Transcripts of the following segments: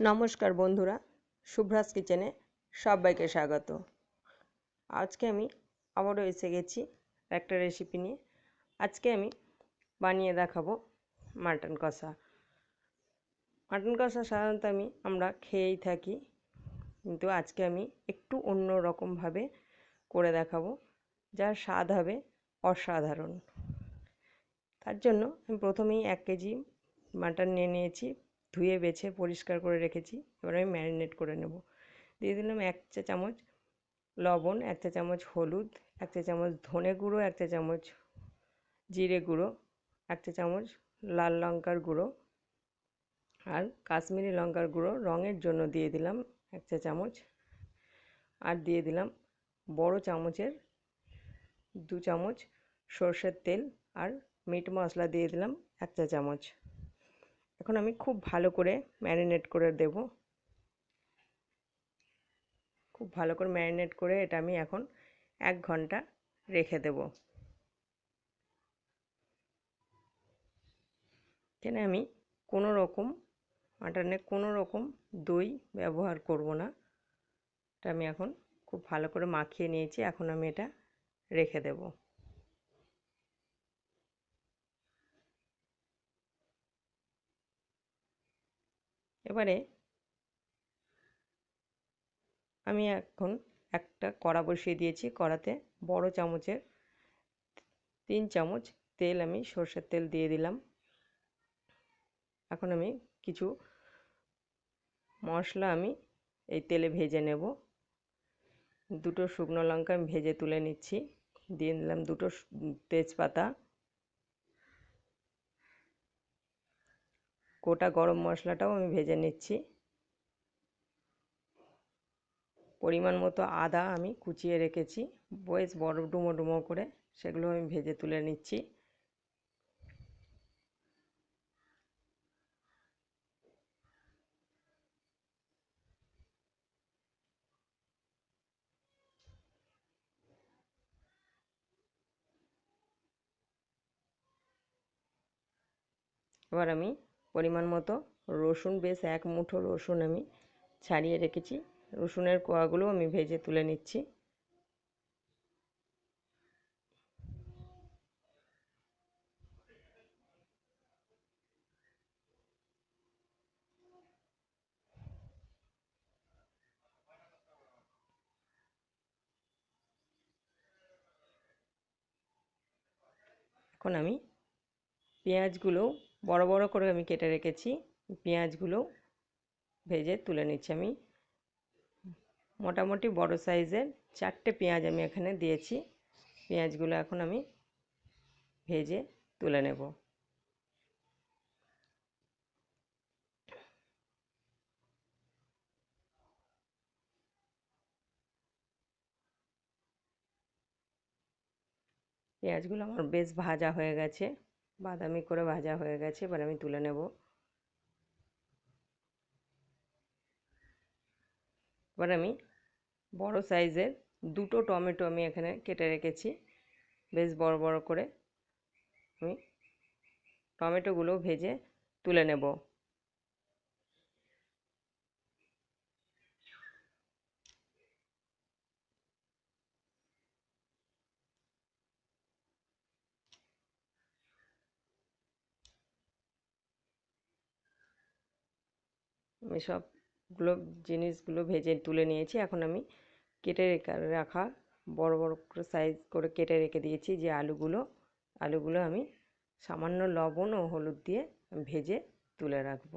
নমস্কার বন্ধুরা, শুভ্রাস কিচেনে সবাইকে স্বাগত। আজকে আমি আবারও এসে গেছি একটা রেসিপি নিয়ে। আজকে আমি বানিয়ে দেখাবো মাটন কষা। মাটন কষা সাধারণত আমি, আমরা খেয়েই থাকি, কিন্তু আজকে আমি একটু অন্য রকমভাবে করে দেখাবো, যার স্বাদ হবে অসাধারণ। তার জন্য আমি প্রথমেই এক কেজি মাটন নিয়ে নিয়েছি। ধুয়ে, বেছে, পরিষ্কার করে রেখেছি। এবার আমি ম্যারিনেট করে নেব। দিয়ে দিলাম এক চা চামচ লবণ, এক চা চামচ হলুদ, এক চা চামচ ধনে গুঁড়ো, এক চা চামচ জিরে গুঁড়ো, এক চা চামচ লাল লঙ্কার গুঁড়ো আর কাশ্মীরি লঙ্কার গুঁড়ো রঙের জন্য দিয়ে দিলাম এক চা চামচ। আর দিয়ে দিলাম বড় চামচের দু চামচ সর্ষের তেল আর মিট মশলা দিয়ে দিলাম এক চা চামচ। এখন আমি খুব ভালো করে ম্যারিনেট করে দেব। খুব ভালো করে ম্যারিনেট করে এটা আমি এখন এক ঘণ্টা রেখে দেব। এখানে আমি কোনো রকম মাটনে কোনো রকম দই ব্যবহার করব না। এটা আমি এখন খুব ভালো করে মাখিয়ে নিয়েছি, এখন আমি এটা রেখে দেবো। এবারে আমি এখন একটা কড়া বসিয়ে দিয়েছি। কড়াতে বড় চামচের তিন চামচ তেল আমি সর্ষের তেল দিয়ে দিলাম। এখন আমি কিছু মশলা আমি এই তেলে ভেজে নেব। দুটো শুকনো লঙ্কা আমি ভেজে তুলে নিচ্ছি। দিয়ে দিলাম দুটো তেজপাতা। গোটা গরম মশলাটাও আমি ভেজে নিচ্ছি। পরিমাণ মতো আদা আমি কুচিয়ে রেখেছি। বেশ বড় ডুমো ডুমো করে সেগুলো আমি ভেজে তুলে নিচ্ছি। এবার আমি পরিমাণ মতো। রসুন বেশ এক মুঠো রসুন আমি ছাড়িয়ে রেখেছি। রসুনের কোয়াগুলো আমি ভেজে তুলে নিচ্ছি। এখন আমি পেঁয়াজগুলো বড় বড় করে আমি কেটে রেখেছি। পেঁয়াজগুলো ভেজে তুলে নিচ্ছি আমি। মোটামুটি বড় সাইজের চারটে পেঁয়াজ আমি এখানে দিয়েছি। পেঁয়াজগুলো এখন আমি ভেজে তুলে নেব। পেঁয়াজগুলো আমার বেশ ভাজা হয়ে গেছে। বাদামি করে ভাজা হয়ে গেছে, এবার আমি তুলে নেব। এবার আমি বড় সাইজের দুটো টমেটো আমি এখানে কেটে রেখেছি, বেশ বড় বড় করে। আমি টমেটোগুলো ভেজে তুলে নেব। আমি সবগুলো জিনিসগুলো ভেজে তুলে নিয়েছি। এখন আমি কেটে রাখা বড় বড় করে সাইজ করে কেটে রেখে দিয়েছি যে আলুগুলো। আলুগুলো আমি সামান্য লবণ ও হলুদ দিয়ে ভেজে তুলে রাখব।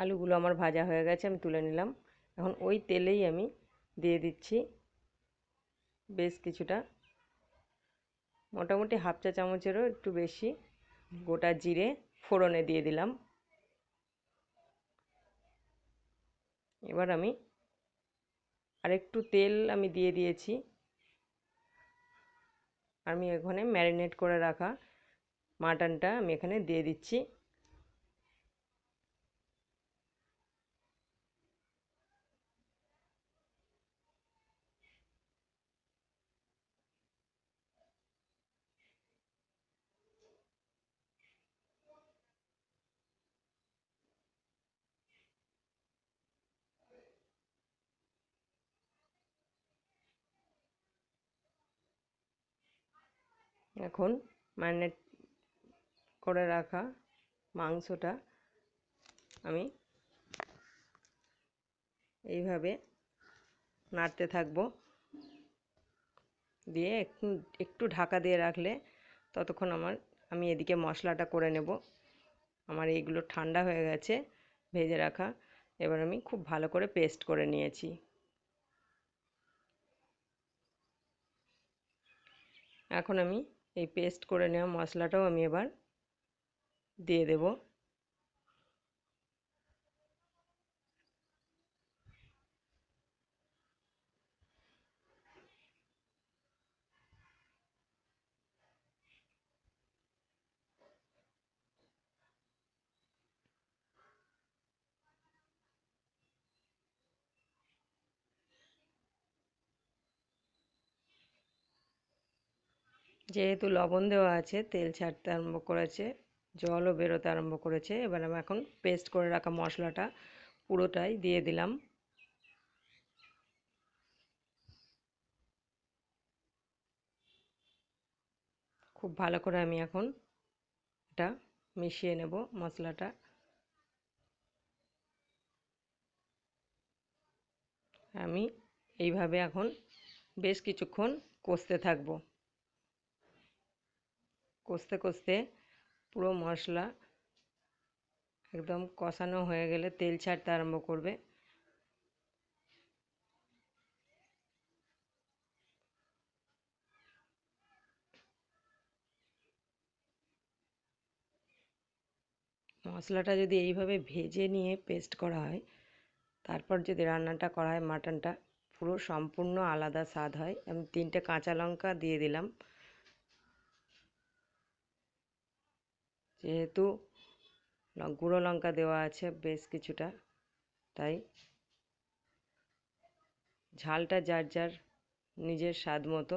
আলুগুলো আমার ভাজা হয়ে গেছে, আমি তুলে নিলাম। এখন ওই তেলেই আমি দিয়ে দিচ্ছি বেশ কিছুটা। মোটামুটি হাফ চা চামচেরও একটু বেশি গোটা জিরে ফোড়নে দিয়ে দিলাম। এবার আমি আরেকটু তেল আমি দিয়ে দিয়েছি। আমি এখানে ম্যারিনেট করে রাখা মাটনটা আমি এখানে দিয়ে দিচ্ছি। এখন ম্যারিনেট করে রাখা মাংসটা আমি এইভাবে নাড়তে থাকব। দিয়ে একটু একটু ঢাকা দিয়ে রাখলে ততক্ষণ আমার, আমি এদিকে মশলাটা করে নেব। আমার এইগুলো ঠান্ডা হয়ে গেছে, ভেজে রাখা। এবার আমি খুব ভালো করে পেস্ট করে নিয়েছি। এখন আমি এই পেস্ট করে নেওয়া মশলাটাও আমি এবার দিয়ে দেব। যেহেতু লবণ দেওয়া আছে, তেল ছাড়তে আরম্ভ করেছে, জলও বেরোতে আরম্ভ করেছে। এবার আমি এখন পেস্ট করে রাখা মশলাটা পুরোটাই দিয়ে দিলাম। খুব ভালো করে আমি এখন এটা মিশিয়ে নেব মশলাটা। আমি এইভাবে এখন বেশ কিছুক্ষণ কষতে থাকব। কষতে কষতে পুরো মশলা একদম কষানো হয়ে গেলে তেল ছাড়তে আরম্ভ করবে। মশলাটা যদি এইভাবে ভেজে নিয়ে পেস্ট করা হয়, তারপর যদি রান্নাটা করা হয়, মাটনটা, পুরো সম্পূর্ণ আলাদা স্বাদ হয়। আমি তিনটে কাঁচা লঙ্কা দিয়ে দিলাম। যেহেতু গুঁড়ো লঙ্কা দেওয়া আছে বেশ কিছুটা তাই ঝালটা যার যার নিজের স্বাদ মতো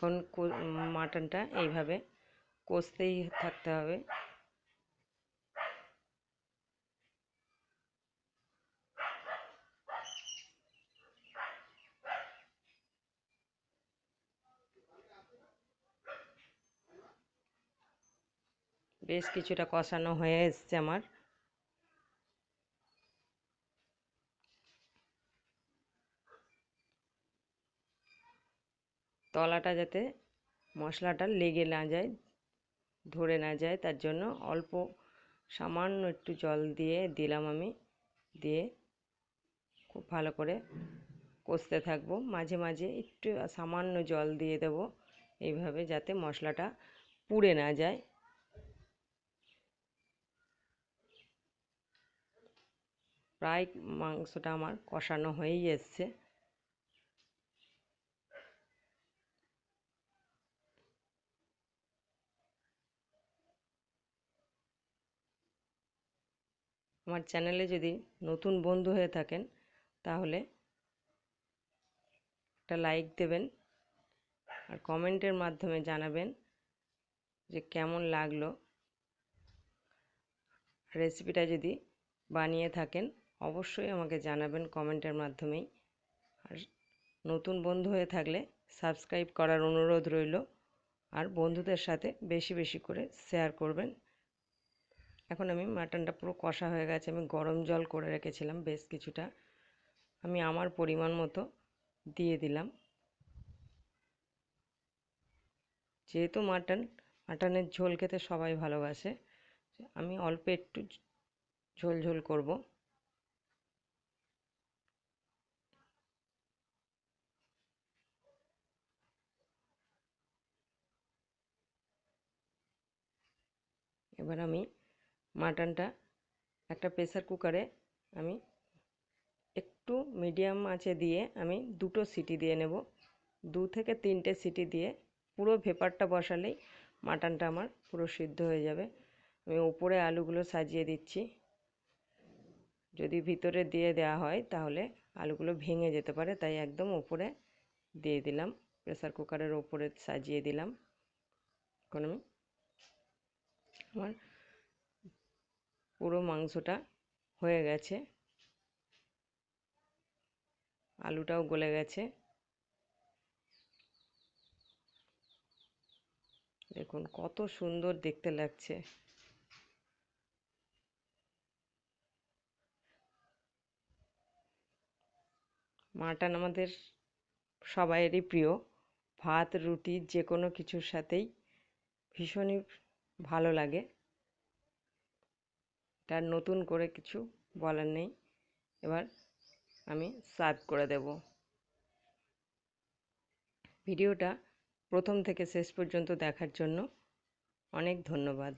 এখন মাটনটা এইভাবে কষতেই থাকতে হবে। বেশ কিছুটা কষানো হয়ে এসছে আমার। তলাটা যাতে মশলাটা লেগে না যায়, ধরে না যায়, তার জন্য অল্প সামান্য একটু জল দিয়ে দিলাম আমি, দিয়ে খুব ভালো করে কষতে থাকব। মাঝে মাঝে একটু সামান্য জল দিয়ে দেব, এইভাবে যাতে মশলাটা পুড়ে না যায়। প্রায় মাংসটা আমার কষানো হয়েই এসছে। আমার চ্যানেলে যদি নতুন বন্ধু হয়ে থাকেন, তাহলে একটা লাইক দেবেন আর কমেন্টের মাধ্যমে জানাবেন যে কেমন লাগল। রেসিপিটা যদি বানিয়ে থাকেন, অবশ্যই আমাকে জানাবেন কমেন্টের মাধ্যমেই। আর নতুন বন্ধু হয়ে থাকলে সাবস্ক্রাইব করার অনুরোধ রইল। আর বন্ধুদের সাথে বেশি বেশি করে শেয়ার করবেন। এখন আমি মাটনটা পুরো কষা হয়ে গেছে, আমি গরম জল করে রেখেছিলাম বেশ কিছুটা। আমি আমার পরিমাণ মতো দিয়ে দিলাম। যেহেতু মাটন, মাটনের ঝোল খেতে সবাই ভালোবাসে, আমি অল্প একটু ঝোল ঝোল করব। এবার আমি মাটনটা একটা প্রেসার কুকারে আমি একটু মিডিয়াম আঁচে দিয়ে আমি দুটো সিটি দিয়ে নেব। দু থেকে তিনটে সিটি দিয়ে পুরো ভেপারটা বসালেই মাটনটা আমার পুরো সিদ্ধ হয়ে যাবে। আমি উপরে আলুগুলো সাজিয়ে দিচ্ছি। যদি ভিতরে দিয়ে দেওয়া হয় তাহলে আলুগুলো ভেঙে যেতে পারে, তাই একদম উপরে দিয়ে দিলাম। প্রেসার কুকারের ওপরে সাজিয়ে দিলাম। এখন আমি আমার পুরো মাংসটা হয়ে গেছে। আলুটাও গলে গেছে। দেখুন কত সুন্দর দেখতে লাগছে। মাটন আমাদের সবাইয়েরই প্রিয়। ভাত, রুটি যে কোনো কিছুর সাথেই ভীষণই ভালো লাগে। তার নতুন করে কিছু বলার নেই। এবার আমি সার্ভ করে দেব। ভিডিওটা প্রথম থেকে শেষ পর্যন্ত দেখার জন্য অনেক ধন্যবাদ।